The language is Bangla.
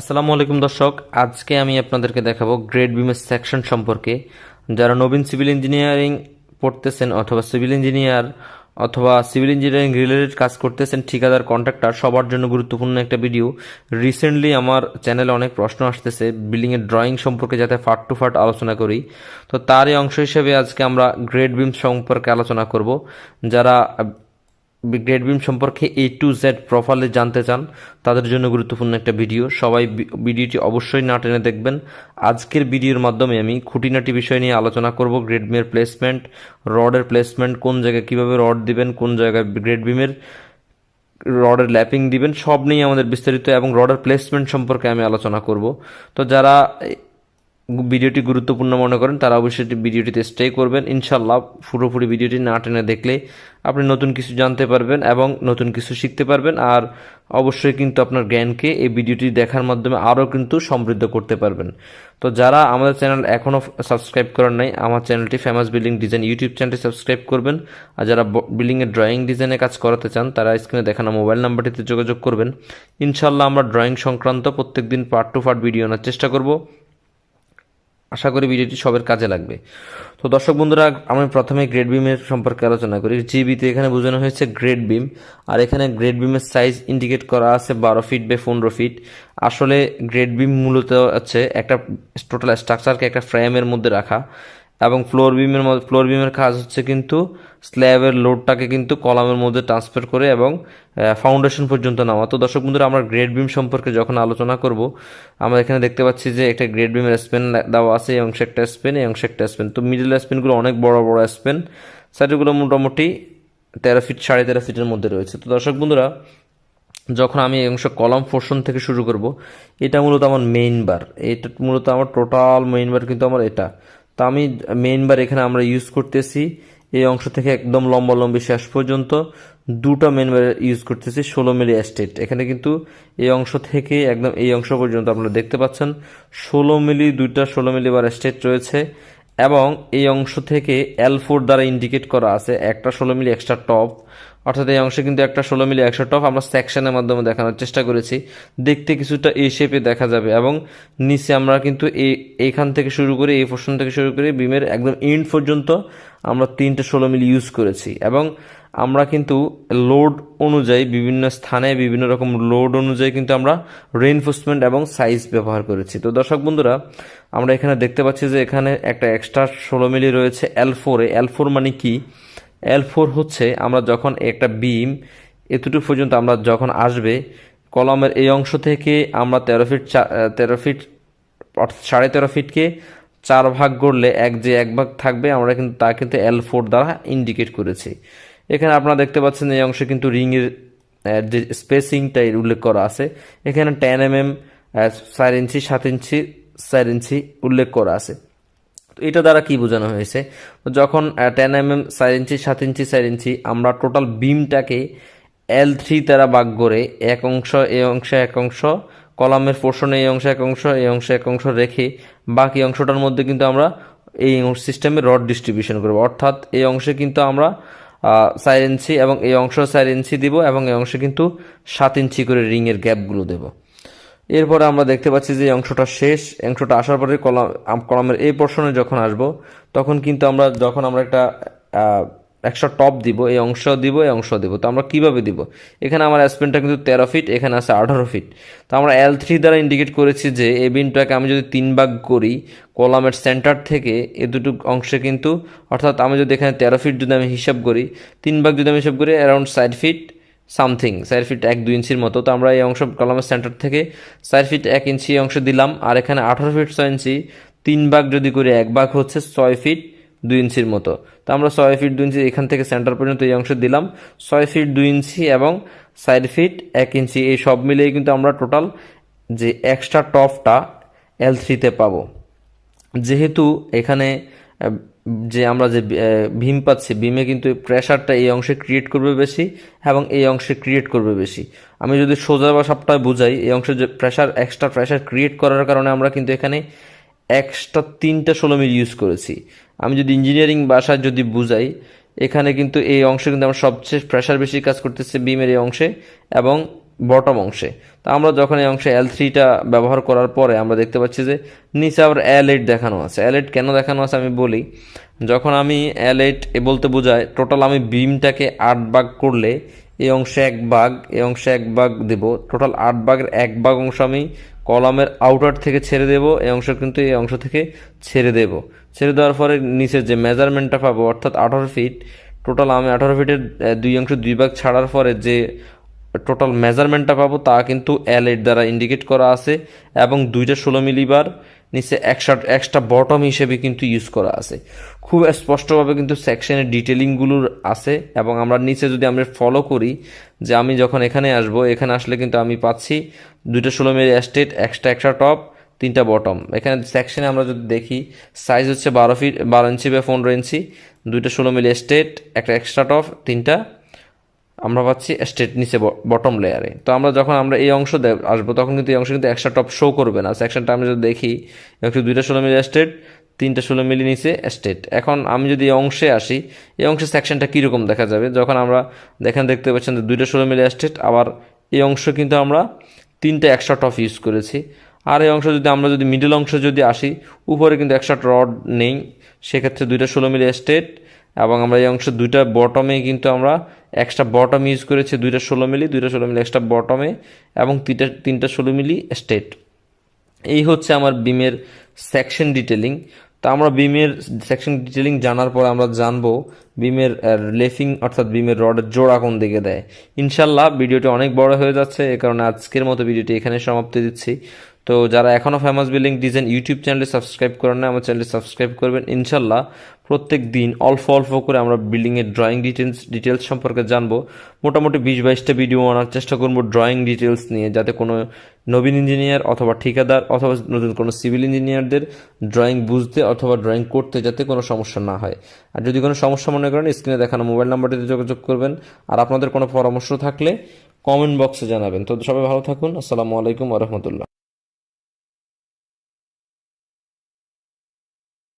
আসসালামু আলাইকুম দর্শক, আজকে আমি আপনাদেরকে দেখাবো গ্রেড বিমের সেকশন সম্পর্কে। যারা নবীন সিভিল ইঞ্জিনিয়ারিং পড়তেছেন অথবা সিভিল ইঞ্জিনিয়ার অথবা সিভিল ইঞ্জিনিয়ারিং রিলেটেড কাজ করতেছেন, ঠিকাদার কন্ট্রাক্টর সবার জন্য গুরুত্বপূর্ণ একটা ভিডিও রিসেন্টলি আমার চ্যানেলে অনেক প্রশ্ন আসতেছে বিল্ডিংয়ের ড্রয়িং সম্পর্কে যাতে ফাট টু ফাট আলোচনা করি। তো তারই অংশ হিসেবে আজকে আমরা গ্রেড বিম সম্পর্কে আলোচনা করব। যারা গ্রেড বিম সম্পর্কে এ টু জেড প্রপারলি জানতে চান, তাদের জন্য গুরুত্বপূর্ণ একটা ভিডিও সবাই ভিডিওটি অবশ্যই না টেনে দেখবেন। আজকের ভিডিওর মাধ্যমে আমি খুঁটিনাটি বিষয় নিয়ে আলোচনা করব গ্রেড বিমের প্লেসমেন্ট রডের প্লেসমেন্ট কোন জায়গায় কীভাবে রড দিবেন, কোন জায়গায় গ্রেড বিমের রডের ল্যাপিং দিবেন, সব নিয়ে আমাদের বিস্তারিত এবং রডের প্লেসমেন্ট সম্পর্কে আমি আলোচনা করব। তো যারা ভিডিওটি গুরুত্বপূর্ণ মনে করেন, তারা অবশ্যই ভিডিওটিতে স্টে করবেন। ইনশাল্লাহ পুরোপুরি ভিডিওটি না টেনে দেখলে আপনি নতুন কিছু জানতে পারবেন এবং নতুন কিছু শিখতে পারবেন। আর অবশ্যই কিন্তু আপনার জ্ঞানকে এই ভিডিওটি দেখার মাধ্যমে আরও কিন্তু সমৃদ্ধ করতে পারবেন। তো যারা আমাদের চ্যানেল এখনও সাবস্ক্রাইব করেন নাই, আমার চ্যানেলটি ফেমাস বিল্ডিং ডিজাইন ইউটিউব চ্যানেলটি সাবস্ক্রাইব করবেন। আর যারা বিল্ডিংয়ের ড্রয়িং ডিজাইনে কাজ করাতে চান, তারা স্ক্রিনে দেখানো মোবাইল নাম্বারটিতে যোগাযোগ করবেন। ইনশাল্লাহ আমরা ড্রয়িং সংক্রান্ত প্রত্যেকদিন পার্ট টু পার্ট ভিডিও আনার চেষ্টা করব। আশা করি ভিডিওটি সবের কাজে লাগবে। তো দর্শক বন্ধুরা, আমি প্রথমে গ্রেড বিমের সম্পর্কে আলোচনা করি। জিবিতে এখানে বোঝানো হয়েছে গ্রেড বিম আর এখানে গ্রেড বিমের সাইজ ইন্ডিকেট করা আছে বারো ফিট বা পনেরো ফিট আসলে গ্রেড বিম মূলত হচ্ছে একটা টোটাল স্ট্রাকচারকে একটা ফ্রেমের মধ্যে রাখা। এবং ফ্লোর বিমের মধ্যে ফ্লোর বিমের কাজ হচ্ছে কিন্তু স্ল্যাবের লোডটাকে কিন্তু কলামের মধ্যে ট্রান্সফার করে এবং ফাউন্ডেশন পর্যন্ত নামা। তো দর্শক বন্ধুরা, আমরা গ্রেড বিম সম্পর্কে যখন আলোচনা করব, আমরা এখানে দেখতে পাচ্ছি যে একটা গ্রেড বিমের স্পেন দেওয়া আছে, এই অংশে একটা স্পেন এই অংশে একটা স্পেন তো মিডল স্পেনগুলো অনেক বড় বড় স্পেন সাইডগুলো মোটামুটি তেরো ফিট সাড়ে তেরো ফিটের মধ্যে রয়েছে। তো দর্শক বন্ধুরা, যখন আমি এই অংশ কলাম পোর্শন থেকে শুরু করব, এটা মূলত আমার মেইন বার এটা মূলত আমার টোটাল মেইন বার কিন্তু আমার এটা। তো আমি মেইন বার এখানে আমরা ইউজ করতেছি। এই অংশ থেকে একদম লম্বা লম্বি শেষ পর্যন্ত দুটো মেইন বার ইউজ করতেছি, ষোলো মিলি এস্টেট এখানে কিন্তু এই অংশ থেকে একদম এই অংশ পর্যন্ত আপনারা দেখতে পাচ্ছেন, ষোলো মিলি, দুইটা ষোলো মিলি বার এস্টেট রয়েছে। এবং এই অংশ থেকে এল ফোর দ্বারা ইন্ডিকেট করা আছে, একটা ষোলো মিলি এক্সট্রা টপ অর্থাৎ এই অংশে কিন্তু একটা ষোলো মিলি একশো টপ আমরা সেকশনের মাধ্যমে দেখানোর চেষ্টা করেছি। দেখতে কিছুটা এই শেপে দেখা যাবে এবং নিচে আমরা কিন্তু এই এইখান থেকে শুরু করে, এই পোর্শন থেকে শুরু করে বিমের একদম ইন্ড পর্যন্ত আমরা তিনটে ষোলো মিলি ইউজ করেছি। এবং আমরা কিন্তু লোড অনুযায়ী বিভিন্ন স্থানে বিভিন্ন রকম লোড অনুযায়ী কিন্তু আমরা রেইনফোর্সমেন্ট এবং সাইজ ব্যবহার করেছি। তো দর্শক বন্ধুরা, আমরা এখানে দেখতে পাচ্ছি যে এখানে একটা এক্সট্রা ষোলো মিলি রয়েছে এল ফোরে এল ফোর মানে কি? এল ফোর হচ্ছে আমরা যখন একটা বিম এতটুকু পর্যন্ত আমরা যখন আসবে, কলমের এই অংশ থেকে আমরা তেরো ফিট চা- তেরো ফিট অর্থাৎ সাড়ে তেরো ফিটকে চার ভাগ করলে এক যে এক ভাগ থাকবে, আমরা কিন্তু তা কিন্তু এল ফোর দ্বারা ইন্ডিকেট করেছি। এখানে আপনারা দেখতে পাচ্ছেন এই অংশে কিন্তু রিংয়ের যে স্পেসিংটা উল্লেখ করা আছে, এখানে টেন এম এম চার ইঞ্চি, সাত ইঞ্চি, চার ইঞ্চি উল্লেখ করা আছে। তো এটা দ্বারা কি বোঝানো হয়েছে? যখন টেন এম এম চার ইঞ্চি, সাত ইঞ্চি, চার ইঞ্চি, আমরা টোটাল বিমটাকে এল থ্রি দ্বারা ভাগ করে এক অংশ এই অংশে, এক অংশ, কলামের পোর্শনে এই অংশে, এক অংশ এই অংশে, এক অংশ রেখে বাকি অংশটার মধ্যে কিন্তু আমরা এই সিস্টেমে রড ডিস্ট্রিবিউশন করব। অর্থাৎ এই অংশে কিন্তু আমরা চার ইঞ্চি এবং এই অংশ চার ইঞ্চি দিব এবং এই অংশে কিন্তু সাত ইঞ্চি করে রিংয়ের গ্যাপগুলো দেবো। এরপরে আমরা দেখতে পাচ্ছি যে অংশটা শেষ, অংশটা আসার পরে কলাম কলামের এই পোর্শনে যখন আসব, তখন কিন্তু আমরা, যখন আমরা একটা এক্সট্রা টপ দিব, এই অংশ দিব, এই অংশ দিব। তো আমরা কীভাবে দিব? এখানে আমার স্পেনটা কিন্তু তেরো ফিট এখানে আছে আঠারো ফিট তো আমরা এল থ্রি দ্বারা ইন্ডিকেট করেছি যে এই বিনটাকে আমি যদি তিন ভাগ করি কলামের সেন্টার থেকে এ দুটো অংশে কিন্তু, অর্থাৎ আমি যদি এখানে তেরো ফিট যদি আমি হিসাব করি, তিন ভাগ যদি আমি হিসাব করি অ্যারাউন্ড সাইড ফিট সামথিং চার ফিট এক দুই ইঞ্চির মতো। তো আমরা এই অংশ কলামের সেন্টার থেকে চার ফিট এক ইঞ্চি অংশ দিলাম, আর এখানে আঠারো ফিট ছয় ইঞ্চি, তিন ভাগ যদি করি, এক ভাগ হচ্ছে ছয় ফিট দুই ইঞ্চির মতো। তো আমরা ছয় ফিট দুই ইঞ্চি এখান থেকে সেন্টার পর্যন্ত এই অংশ দিলাম। ছয় ফিট দুই ইঞ্চি এবং চার ফিট এক ইঞ্চি, এই সব মিলিয়ে কিন্তু আমরা টোটাল যে এক্সট্রা টপটা এল থ্রিতে পাবো। যেহেতু এখানে যে আমরা যে ভীম পাচ্ছি, ভীমে কিন্তু প্রেশারটা এই অংশে ক্রিয়েট করবে বেশি এবং এই অংশে ক্রিয়েট করবে বেশি। আমি যদি সোজা বা সবটায় বুঝাই, এই অংশে যে প্রেশার এক্সট্রা প্রেশার ক্রিয়েট করার কারণে আমরা কিন্তু এখানে এক্সট্রা তিনটা ষোলো মিল ইউজ করেছি। আমি যদি ইঞ্জিনিয়ারিং ভাষায় যদি বুঝাই, এখানে কিন্তু এই অংশে কিন্তু আমরা সবচেয়ে প্রেশার বেশি কাজ করতেছে বিমের এই অংশে এবং বটম অংশে। তা আমরা যখন এই অংশে এল থ্রিটা ব্যবহার করার পরে আমরা দেখতে পাচ্ছি যে নিচে আবার এল এইট দেখানো আছে। এল এইট কেন দেখানো আছে আমি বলি, যখন আমি এল এইট এ বলতে বোঝায় টোটাল আমি বিমটাকে আট ভাগ করলে এই অংশে এক ভাগ, এই অংশে এক ভাগ দেব। টোটাল আট ভাগের এক ভাগ অংশ আমি কলামের আউটার থেকে ছেড়ে দেব, এই অংশ কিন্তু এই অংশ থেকে ছেড়ে দেব। ছেড়ে দেওয়ার পরে নিচের যে মেজারমেন্টটা পাবো, অর্থাৎ আঠারো ফিট টোটাল আমি আঠারো ফিটের দুই অংশ দুই ভাগ ছাড়ার পরে যে টোটাল মেজারমেন্টটা পাবো, তা কিন্তু এল এর দ্বারা ইন্ডিকেট করা আছে এবং দুইটা ষোলো মিলিবার নিচে একশো এক্সট্রা বটম হিসেবে কিন্তু ইউজ করা আছে। খুব স্পষ্টভাবে কিন্তু সেকশনের ডিটেলিংগুলোর আছে এবং আমরা নিচে যদি আমরা ফলো করি যে আমি যখন এখানে আসব, এখানে আসলে কিন্তু আমি পাচ্ছি দুইটা ষোলো মিলি এস্টেট এক্সট্রা এক্সট্রা টপ তিনটা বটম এখানে সেকশনে আমরা যদি দেখি সাইজ হচ্ছে বারো ফিট বারো ইঞ্চি বা পনেরো ইঞ্চি, দুইটা ষোলো মিলি স্টেট একটা এক্সট্রা টপ তিনটা আমরা পাচ্ছি স্টেট নিচে বটম লেয়ারে তো আমরা যখন আমরা এই অংশ আসব, তখন কিন্তু এই অংশ কিন্তু এক্সট্রা টপ শো করবে না। সেকশনটা আমি যদি দেখি একটু দুইটা ষোলো মিলি স্টেট তিনটা ষোলো মিলি নিচে স্টেট এখন আমি যদি এই অংশে আসি, এই অংশে সেকশনটা কীরকম দেখা যাবে? যখন আমরা দেখেন, দেখতে পাচ্ছেন যে দুইটা ষোলো মিলি স্টেট আবার এই অংশ কিন্তু আমরা তিনটা এক্সট্রা টপ ইউজ করেছি। আর এই অংশ যদি আমরা যদি মিডল অংশ যদি আসি, উপরে কিন্তু এক্সট্রা রড নেই। সেক্ষেত্রে দুইটা ষোলো মিলি স্টেট এবং আমরা এই অংশ দুইটা বটমে কিন্তু আমরা এক্সট্রা বটম ইউজ করেছে দুইটা ষোলো মিলি, দুইটা ষোলো মিলি এক্সট্রা বটমে এবং তিনটা তিনটা ষোলো মিলি স্টেট এই হচ্ছে আমার বিমের সেকশন ডিটেলিং তো আমরা বিমের সেকশন ডিটেলিং জানার পর আমরা জানব বিমের লেফিং, অর্থাৎ বিমের রডের জোড়া কোন দিকে দেয়। ইনশাল্লাহ, ভিডিওটি অনেক বড় হয়ে যাচ্ছে, এ কারণে আজকের মতো ভিডিওটি এখানে সমাপ্তি দিচ্ছি। তো যারা এখনও ফেমাস বিল্ডিং ডিজাইন ইউটিউব চ্যানেলে সাবস্ক্রাইব করেন না আমার চ্যানেলে সাবস্ক্রাইব করবেন। ইনশাল্লাহ প্রত্যেক দিন অল্প অল্প করে আমরা বিল্ডিংয়ের ড্রয়িং ডিটেলস ডিটেলস সম্পর্কে জানব। মোটামুটি বিশ বাইশটা ভিডিও আনার চেষ্টা করব ড্রয়িং ডিটেলস নিয়ে, যাতে কোনো নবীন ইঞ্জিনিয়ার অথবা ঠিকাদার অথবা নতুন কোনো সিভিল ইঞ্জিনিয়ারদের ড্রয়িং বুঝতে অথবা ড্রয়িং করতে যাতে কোনো সমস্যা না হয়। আর যদি কোনো সমস্যা মনে করেন স্ক্রিনে দেখানো মোবাইল নাম্বারটিতে যোগাযোগ করবেন। আর আপনাদের কোনো পরামর্শ থাকলে কমেন্ট বক্সে জানাবেন। তো সবাই ভালো থাকুন। আসসালামু আলাইকুম রহমতুল্লাহ।